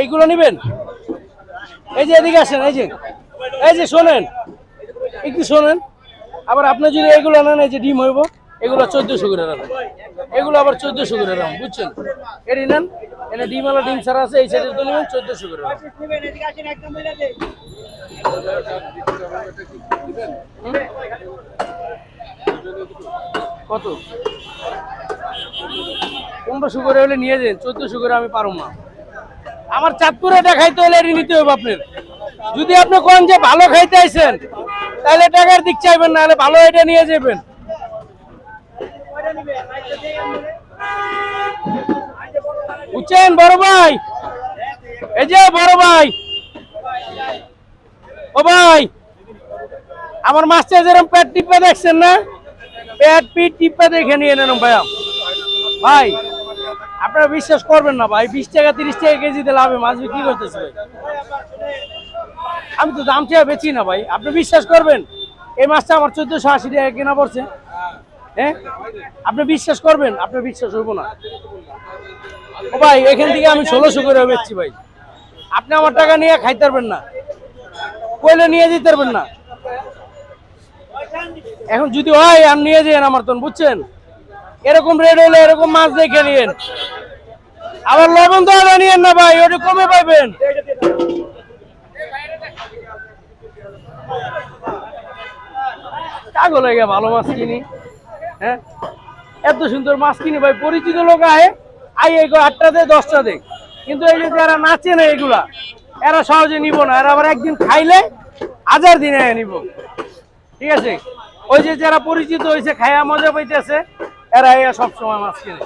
এইগুলো নেবেন? এই যে এদিকে আসেন, এই যে। এই যে শোনেন, একটু শোনেন। আবার আপনি যদি এগুলো নেন, এই যে ডিম হইব, এগুলো চোদ্দশো করে রাখেন। এগুলো আবার চোদ্দশো করে রাখুন, বুঝছেন? এটি নেন, এনে ডিমওয়ালা ডিম ছাড়া আছে, এই সাইডে তো নেবেন, চোদ্দশো করে কত? পনেরোশো করে হলে নিয়ে যান, চোদ্দশো করে আমি পারব না। আমার চাঁদপুরে এটা খাইতে হলে এটি নিতে হবে আপনার। যদি আপনি কোন যে ভালো খাইতে আইছেন, তাহলে টাকার দিক চাইবেন না ভালো এটা নিয়ে যাবেন। বুঝছেন বড় ভাই। এই যে বড় ভাই। ও ভাই, আমার মাছটা যেরকম পেট টিপে দেখছেন না, পেট পিট টিপে দেখে নিয়ে নেন ভাইয়া। ভাই আপনারা বিশ্বাস করবেন না ভাই, বিশ টাকা, তিরিশ টাকা কেজিতে লাভে মাছ বিক্রি করতেছে ভাই। আমি তো দাম চেয়ে বেচি না ভাই, আপনি বিশ্বাস করবেন? এই মাছটা আমার চোদ্দশো আশি টাকা কেনা পড়ছে। হ্যাঁ? আপনি বিশ্বাস করবেন? আপনার বিশ্বাস হইব না। ও ভাই, এখান থেকে আমি ষোলোশো করে বেচছি ভাই। আপনি আমার টাকা নিয়ে খাইতে পারবেন না। কইলে নিয়ে যেতে পারবেন না। এখন যদি হয়, আর নিয়ে যান আমার তখন বুঝছেন? এরকম রেড হলে এরকম মাছ দেখে নিয়েন। আবার লবণ তো আদা নিয়েন না ভাই, ওটা কমে পাইবেন কাগো লাগে ভালো মাছ কিনি। হ্যাঁ? এত সুন্দর মাছ কিনি ভাই, পরিচিত লোক আই এই আটটা দে, দশটা দে। কিন্তু এই যে নাচে না এগুলা, এরা সহজে নিব না, এরা আবার একদিন খাইলে হাজার দিনে নিব। ঠিক আছে? ওই যে যারা পরিচিত হয়েছে খায়া মজা পাইতেছে এরা এরা সবসময় মাছ কিনে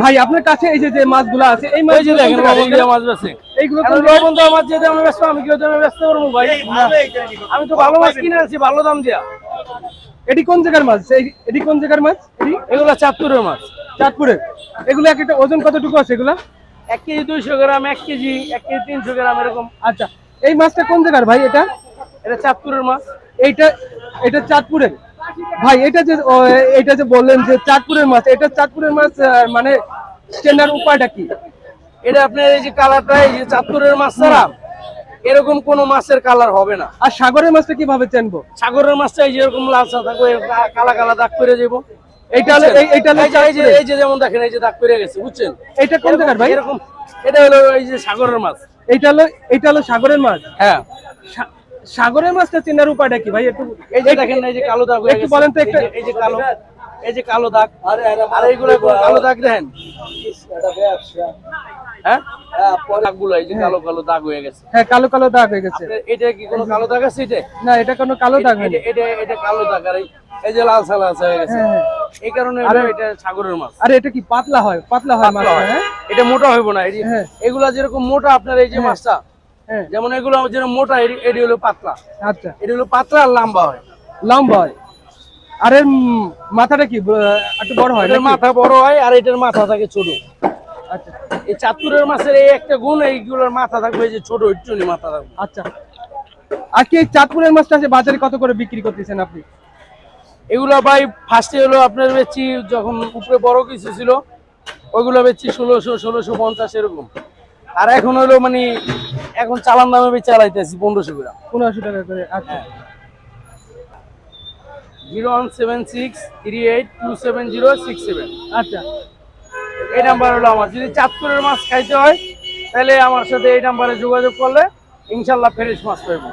ভাই আপনার কাছে এই যে যে মাছগুলো আছে এই ওই যে মাছগুলো দেখেন কোন লবণ দিয়ে মাছ বেছে। এইগুলো এখন লবণ দেওয়া মাছ যদি আমি ব্যস্ত আমি কি আমি ব্যস্ত করব ভাই? আমি তো ভালো মাছ কিনে আনছি ভালো দাম দিয়া। এটি কোন জায়গার মাছ? এটি কোন জায়গার মাছ? এটি? এগুলো চাঁদপুরের মাছ। চাঁদপুরের। এগুলো এক একটা ওজন কতটুকু আছে এগুলা? এক কেজি দুইশো গ্রাম এক কেজি এক কেজি তিনশো গ্রাম এরকম। আচ্ছা এই মাছটা কোন জায়গার ভাই এটা? এটা চাঁদপুরের মাছ। এইটা এটা চাঁদপুরের। ভাই এটা যে এটা যে বললেন যে চাঁদপুরের মাছ এটা চাঁদপুরের মাছ মানে চেনার উপায়টা কি? এটা আপনার এই যে কালারটা এই যে চাঁদপুরের মাছ ছাড়া এরকম কোনো মাছের কালার হবে না। আর সাগরের মাছটা কীভাবে চেনবো? সাগরের মাছটা এই যে এরকম লাল সাদা থাকবে কালা কালা দাগ করে যাব এইটা এই- এইটা হলো এই যে- যেমন দেখেন এই যে দাগ করে গেছে বুঝছেন? এটা কোন জায়গার ভাই? এরকম এটা হলো এই যে সাগরের মাছ। এটা হলো এটা হলো সাগরের মাছ? হ্যাঁ। সাগরের মাছটা চেনার উপায়টা কি ভাই? একটু এই যে দেখেন এই যে কালো দাগ একটু বলেন তো একটা- এই যে- কালো এই যে কালো দাগ। আর এইগুলো কালো দাগ দেখেন। হ্যাঁ? দাগগুলো এই যে কালো কালো দাগ হয়ে গেছে। হ্যাঁ কালো কালো দাগ হয়ে গেছে। এটা কি কোনো কালো দাগ আছে এটা? না এটা কোনো কালো দাগ এটা- এটা এটা কালো দাগ আর এই- যে লাল সালা হয়ে গেছে। হ্যাঁ। এই কারণে এটা সাগরের মাছ। আরে এটা কি পাতলা হয়? পাতলা হয় মাছ হ্যাঁ। এটা মোটা হইব না। এগুলা যেরকম মোটা আপনার এই যে মাছটা যেমন এগুলো যেরকম মোটা এটি- হলো পাতলা। আচ্ছা। এটি হলো পাতলা আর লম্বা হয়। লম্বা হয়। আর এর মাথাটা কি একটু বড় হয় এটার মাথা বড় হয় আর এটার মাথা থাকে ছোট। আচ্ছা। এই চাঁদপুরের মাছের এই একটা গুণ এইগুলোর মাথা থাকবে যে ছোট একটু মাথা থাকবে। আচ্ছা। আর কি চাঁদপুরের মাছটা আছে বাজারে কত করে বিক্রি করতেছেন আপনি? এগুলো ভাই ফার্স্টে হলো আপনার বেচছি যখন উপরে বড় কিছু ছিল ওইগুলো বেচছি ষোলোশো ষোলোশো পঞ্চাশ এরকম। আর এখন হলো মানে এখন চালান দামে চালাইতেছি পনেরোশো গ্রাম। পনেরোশো টাকা করে আচ্ছা। Zero one seven six three eight two seven zero six seven. আচ্ছা। এই নাম্বার হলো আমার। যদি চাঁদপুরের মাছ খাইতে হয় তাহলে আমার সাথে এই নাম্বারে যোগাযোগ করলে ইনশাল্লাহ ফ্রেশ মাছ পাইবো।